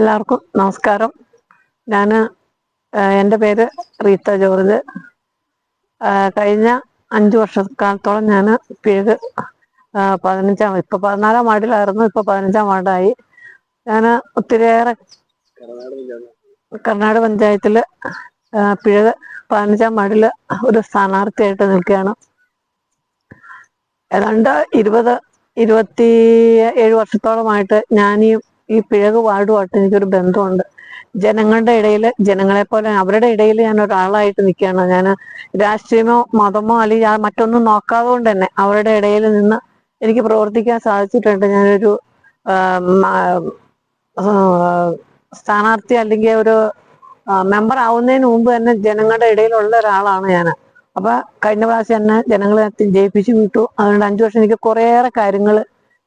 എല്ലാവർക്കും നമസ്കാരം. ഞാൻ എന്റെ പേര് റീത്ത ജോർജ്. കഴിഞ്ഞ അഞ്ച് വർഷക്കാലത്തോളം ഞാൻ പിഴക് പതിനഞ്ചാം ഇപ്പൊ പതിനാലാം വാർഡിലായിരുന്നു ഇപ്പൊ പതിനഞ്ചാം വാർഡായി. ഞാൻ ഒത്തിരിയേറെ കർണാടക പഞ്ചായത്തിൽ ആ, പിഴക് പതിനഞ്ചാം വാർഡിൽ ഒരു സ്ഥാനാർത്ഥിയായിട്ട് നിൽക്കുകയാണ്. ഏതാണ്ട് ഇരുപത് ഇരുപത്തി ഏഴ് വർഷത്തോളമായിട്ട് ഞാൻ ഈ ഈ പിഴക് വാർഡുമായിട്ട് എനിക്കൊരു ബന്ധമുണ്ട്. ജനങ്ങളുടെ ഇടയിൽ ജനങ്ങളെ പോലെ അവരുടെ ഇടയിൽ ഞാൻ ഒരാളായിട്ട് നിൽക്കുകയാണ്. ഞാൻ രാഷ്ട്രീയമോ മതമോ അല്ലെങ്കിൽ മറ്റൊന്നും നോക്കാതെ കൊണ്ട് തന്നെ അവരുടെ ഇടയിൽ നിന്ന് എനിക്ക് പ്രവർത്തിക്കാൻ സാധിച്ചിട്ടുണ്ട്. ഞാനൊരു സ്ഥാനാർത്ഥി അല്ലെങ്കിൽ ഒരു മെമ്പർ ആവുന്നതിന് മുമ്പ് തന്നെ ജനങ്ങളുടെ ഇടയിലുള്ള ഒരാളാണ് ഞാൻ അപ്പൊ കഴിഞ്ഞ പ്രാവശ്യം തന്നെ ജനങ്ങളെ ജയിപ്പിച്ചു വിട്ടു. അതുകൊണ്ട് അഞ്ചു വർഷം എനിക്ക് കുറേയേറെ കാര്യങ്ങൾ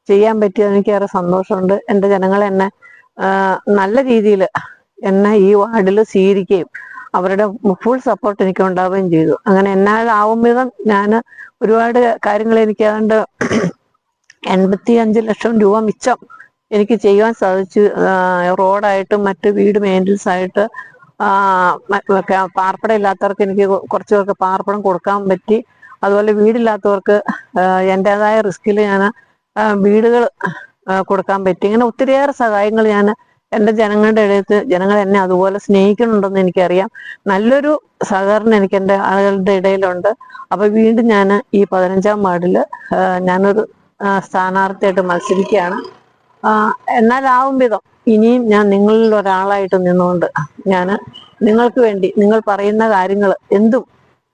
ചെയ്യാൻ പറ്റിയത് എനിക്കേറെ സന്തോഷമുണ്ട്. എന്റെ ജനങ്ങൾ എന്നെ നല്ല രീതിയിൽ എന്നെ ഈ വാർഡിൽ സ്വീകരിക്കുകയും അവരുടെ ഫുൾ സപ്പോർട്ട് എനിക്ക് ഉണ്ടാവുകയും ചെയ്തു. അങ്ങനെ എന്നാലാവും വിധം ഞാൻ ഒരുപാട് കാര്യങ്ങൾ എനിക്ക് ഏതാണ്ട് എൺപത്തി അഞ്ച് ലക്ഷം രൂപ മിച്ചം എനിക്ക് ചെയ്യുവാൻ സാധിച്ചു. റോഡായിട്ടും മറ്റ് വീട് മെയിന്റനൻസ് ആയിട്ട് പാർപ്പിടം ഇല്ലാത്തവർക്ക് എനിക്ക് കുറച്ച് പേർക്ക് പാർപ്പിടം കൊടുക്കാൻ പറ്റി. അതുപോലെ വീടില്ലാത്തവർക്ക് എന്റെതായ റിസ്കിൽ ഞാൻ വീടുകൾ കൊടുക്കാൻ പറ്റി. ഇങ്ങനെ ഒത്തിരിയേറെ സഹായങ്ങൾ ഞാൻ എന്റെ ജനങ്ങളുടെ ഇടയത്ത് ജനങ്ങൾ എന്നെ അതുപോലെ സ്നേഹിക്കുന്നുണ്ടെന്ന് എനിക്കറിയാം. നല്ലൊരു സഹകരണം എനിക്ക് എന്റെ ആളുകളുടെ ഇടയിലുണ്ട്. അപ്പൊ വീണ്ടും ഞാൻ ഈ പതിനഞ്ചാം വാർഡിൽ ഞാനൊരു സ്ഥാനാർത്ഥിയായിട്ട് മത്സരിക്കുകയാണ്. എന്നാൽ ആവും വിധം ഇനിയും ഞാൻ നിങ്ങളിൽ ഒരാളായിട്ട് നിന്നുകൊണ്ട് ഞാൻ നിങ്ങൾക്ക് വേണ്ടി നിങ്ങൾ പറയുന്ന കാര്യങ്ങൾ എന്തും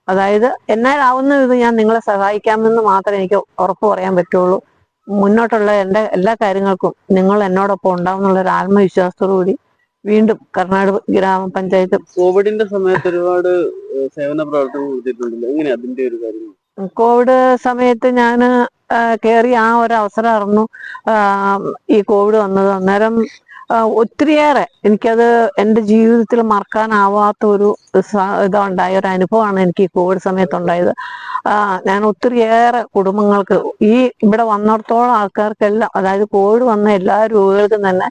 അതായത് എന്നാലാവുന്ന വിധം ഞാൻ നിങ്ങളെ സഹായിക്കാമെന്ന് മാത്രമേ എനിക്ക് ഉറപ്പ് പറയാൻ പറ്റുള്ളൂ. മുന്നോട്ടുള്ള എന്റെ എല്ലാ കാര്യങ്ങൾക്കും നിങ്ങൾ എന്നോടൊപ്പം ഉണ്ടാവും എന്നുള്ള ഒരു ആത്മവിശ്വാസത്തോടു കൂടി വീണ്ടും കർണാടക ഗ്രാമപഞ്ചായത്ത് കോവിഡിന്റെ സമയത്ത് ഒരുപാട് സേവന പ്രവർത്തനങ്ങൾ നടത്തിയിട്ടുണ്ടല്ലോ. അതിന്റെ ഒരു കാര്യം? കോവിഡ് സമയത്ത് ഞാൻ കയറി ആ ഒരു അവസരം അറിഞ്ഞു. ഈ കോവിഡ് വന്നത് അന്നേരം ഒത്തിരിയേറെ എനിക്കത് എന്റെ ജീവിതത്തിൽ മറക്കാനാവാത്ത ഒരു ഇതുണ്ടായ ഒരു അനുഭവമാണ് എനിക്ക് ഈ കോവിഡ് സമയത്ത് ഉണ്ടായത് ഞാൻ ഒത്തിരിയേറെ കുടുംബങ്ങൾക്ക് ഈ ഇവിടെ വന്നിടത്തോളം ആൾക്കാർക്കെല്ലാം അതായത് കോവിഡ് വന്ന എല്ലാ രോഗികൾക്കും തന്നെ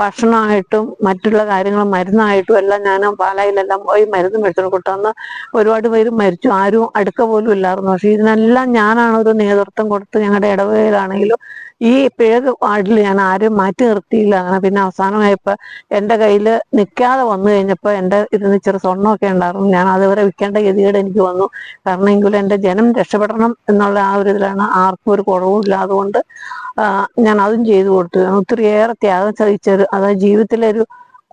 ഭക്ഷണമായിട്ടും മറ്റുള്ള കാര്യങ്ങളും മരുന്നായിട്ടും എല്ലാം ഞാൻ പാലായിലെല്ലാം പോയി മരുന്ന് മേടിച്ചു കൊണ്ടുവന്ന് ഒരുപാട് പേര് മരിച്ചു. ആരും അടുക്ക പോലും ഇല്ലായിരുന്നു. പക്ഷെ ഇതിനെല്ലാം ഞാനാണ് ഒരു നേതൃത്വം കൊടുത്ത് ഞങ്ങളുടെ ഇടവകയിലാണെങ്കിലും ഈ പിഴക് വാർഡിൽ ഞാൻ ആരും മാറ്റി നിർത്തിയില്ല. അങ്ങനെ പിന്നെ അവസാനമായപ്പോ എന്റെ കയ്യിൽ നിൽക്കാതെ വന്നു കഴിഞ്ഞപ്പോൾ എന്റെ ഇരുന്ന് ചെറു സ്വർണമൊക്കെ ഉണ്ടായിരുന്നു. ഞാൻ അതുവരെ വിൽക്കേണ്ട ഗതികേട് എനിക്ക് വന്നു. കാരണം എങ്കിലും എന്റെ ജനം രക്ഷപ്പെടണം എന്നുള്ള ആ ഒരു ഇതിലാണ് ആർക്കും ഒരു കുറവും ഇല്ലാതുകൊണ്ട് ഞാൻ അതും ചെയ്തു കൊടുത്തു. ഒത്തിരിയേറെ ത്യാഗം സഹിച്ചൊരു അതായത് ജീവിതത്തിലെ ഒരു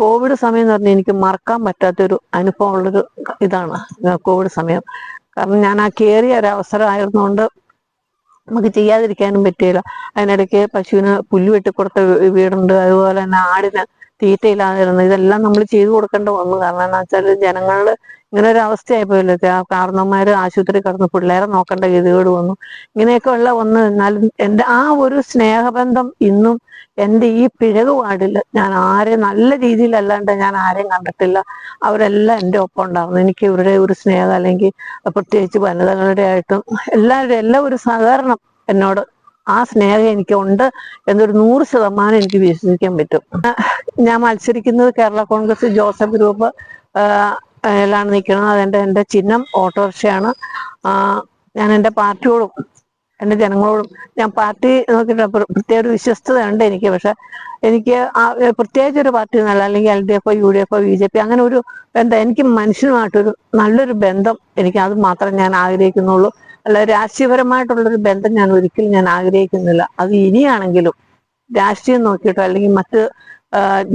കോവിഡ് സമയം എന്ന് പറഞ്ഞാൽ എനിക്ക് മറക്കാൻ പറ്റാത്തൊരു അനുഭവം ഉള്ളൊരു ഇതാണ് കോവിഡ് സമയം. കാരണം ഞാൻ ആ കയറിയ ഒരു അവസരമായിരുന്നുകൊണ്ട് നമുക്ക് ചെയ്യാതിരിക്കാനും പറ്റുകയില്ല. അതിനിടയ്ക്ക് പശുവിന് പുല്ല് വെട്ടിക്കൊടുത്ത വീ- വീടുണ്ട്. അതുപോലെ തന്നെ ആടിന് തീറ്റയില്ലാതിരുന്നു ഇതെല്ലാം നമ്മൾ ചെയ്തു കൊടുക്കേണ്ട വന്നു. കാരണം എന്താ വെച്ചാൽ ജനങ്ങളിൽ ഇങ്ങനെ ഒരു അവസ്ഥയായിപ്പോയല്ലോ കാരണന്മാര് ആശുപത്രി കടന്ന് പിള്ളേരെ നോക്കേണ്ട ഗതികേട് വന്നു. ഇങ്ങനെയൊക്കെ ഉള്ള വന്ന് എന്നാലും എന്റെ ആ ഒരു സ്നേഹബന്ധം ഇന്നും എന്റെ ഈ പിഴക് പാടില്ല ഞാൻ ആരെ നല്ല രീതിയിലല്ലാണ്ട് ഞാൻ ആരെയും കണ്ടിട്ടില്ല. അവരെല്ലാം എന്റെ ഒപ്പം ഉണ്ടായിരുന്നു. എനിക്ക് ഇവരുടെ ഒരു സ്നേഹം അല്ലെങ്കിൽ പ്രത്യേകിച്ച് വനിതകളുടെ ആയിട്ടും എല്ലാവരുടെ എല്ലാം ഒരു സഹകരണം എന്നോട് ആ സ്നേഹം എനിക്കുണ്ട് എന്നൊരു നൂറ് ശതമാനം എനിക്ക് വിശ്വസിക്കാൻ പറ്റും. ഞാൻ മത്സരിക്കുന്നത് കേരള കോൺഗ്രസ് ജോസഫ് ഗ്രൂപ്പ് ാണ് നിൽക്കുന്നത്. അതെന്റെ എന്റെ ചിഹ്നം ഓട്ടോറിക്ഷയാണ്. ഞാൻ എന്റെ പാർട്ടിയോടും എന്റെ ജനങ്ങളോടും ഞാൻ പാർട്ടി നോക്കിയിട്ട് പ്ര- പ്രത്യേക ഒരു വിശ്വസ്തതയുണ്ട് എനിക്ക്. പക്ഷെ എനിക്ക് പ്രത്യേകിച്ച് ഒരു പാർട്ടി എന്നല്ല അല്ലെങ്കിൽ എൽ ഡി എഫോ യു ഡി എഫോ ബി ജെ പി അങ്ങനെ ഒരു എന്താ എനിക്ക് മനുഷ്യനുമായിട്ടൊരു നല്ലൊരു ബന്ധം എനിക്ക് അത് മാത്രം ഞാൻ ആഗ്രഹിക്കുന്നുള്ളൂ. അല്ല രാഷ്ട്രീയപരമായിട്ടുള്ളൊരു ബന്ധം ഞാൻ ഒരിക്കലും ഞാൻ ആഗ്രഹിക്കുന്നില്ല. അത് ഇനിയാണെങ്കിലും രാഷ്ട്രീയം നോക്കിയിട്ടോ അല്ലെങ്കിൽ മറ്റ്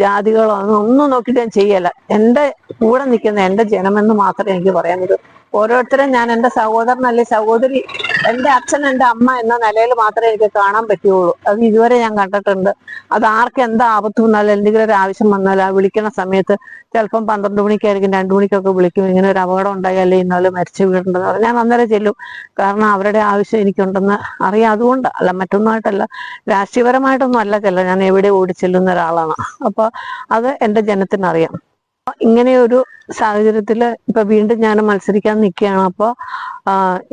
ജാതികളോ ഒന്നും നോക്കിയിട്ട് ഞാൻ ചെയ്യല്ല. എന്റെ കൂടെ നിൽക്കുന്ന എന്റെ ജനമെന്ന് മാത്രമേ എനിക്ക് പറയാൻ പറ്റൂ ഓരോരുത്തരും ഞാൻ എന്റെ സഹോദരൻ അല്ലെങ്കിൽ സഹോദരി എന്റെ അച്ഛൻ എന്റെ അമ്മ എന്ന നിലയിൽ മാത്രമേ എനിക്ക് കാണാൻ പറ്റുള്ളൂ അത് ഇതുവരെ ഞാൻ കണ്ടിട്ടുണ്ട്. അത് ആർക്ക് എന്താ ആപത്ത് വന്നാലും എന്തെങ്കിലും ഒരു ആവശ്യം വന്നാൽ ആ വിളിക്കുന്ന സമയത്ത് ചിലപ്പം പന്ത്രണ്ട് മണിക്കായിരിക്കും രണ്ടു മണിക്കൊക്കെ വിളിക്കും. ഇങ്ങനെ ഒരു അപകടം ഉണ്ടായി ഇന്നാലും മരിച്ചു വീടുണ്ടെന്ന് ഞാൻ അന്നേരം ചെല്ലും. കാരണം അവരുടെ ആവശ്യം എനിക്കുണ്ടെന്ന് അറിയാം. അതുകൊണ്ട് അല്ല മറ്റൊന്നുമായിട്ടല്ല രാഷ്ട്രീയപരമായിട്ടൊന്നും അല്ല ചെല്ല ഞാൻ എവിടെ ഓടി ചെല്ലുന്ന ഒരാളാണ്. അപ്പൊ അത് എന്റെ ജനത്തിനറിയാം. ഇങ്ങനെ ഒരു സാഹചര്യത്തിൽ ഇപ്പൊ വീണ്ടും ഞാൻ മത്സരിക്കാൻ നിൽക്കുകയാണ് അപ്പൊ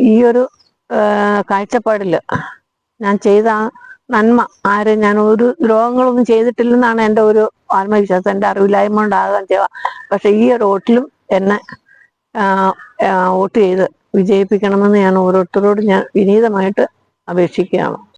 ഈ ഒരു കാഴ്ചപ്പാടിൽ ഞാൻ ചെയ്ത നന്മ ആരും ഞാൻ ഒരു ദ്രോഹങ്ങളൊന്നും ചെയ്തിട്ടില്ലെന്നാണ് എന്റെ ഒരു ആത്മവിശ്വാസം. എന്റെ അറിവില്ലായ്മ കൊണ്ടാകാൻ ചെയ്യുക പക്ഷെ ഈ ഒരു വോട്ടിലും എന്നെ വോട്ട് ചെയ്ത് വിജയിപ്പിക്കണമെന്ന് ഞാൻ ഓരോരുത്തരോടും ഞാൻ വിനീതമായിട്ട് അപേക്ഷിക്കുകയാണ്.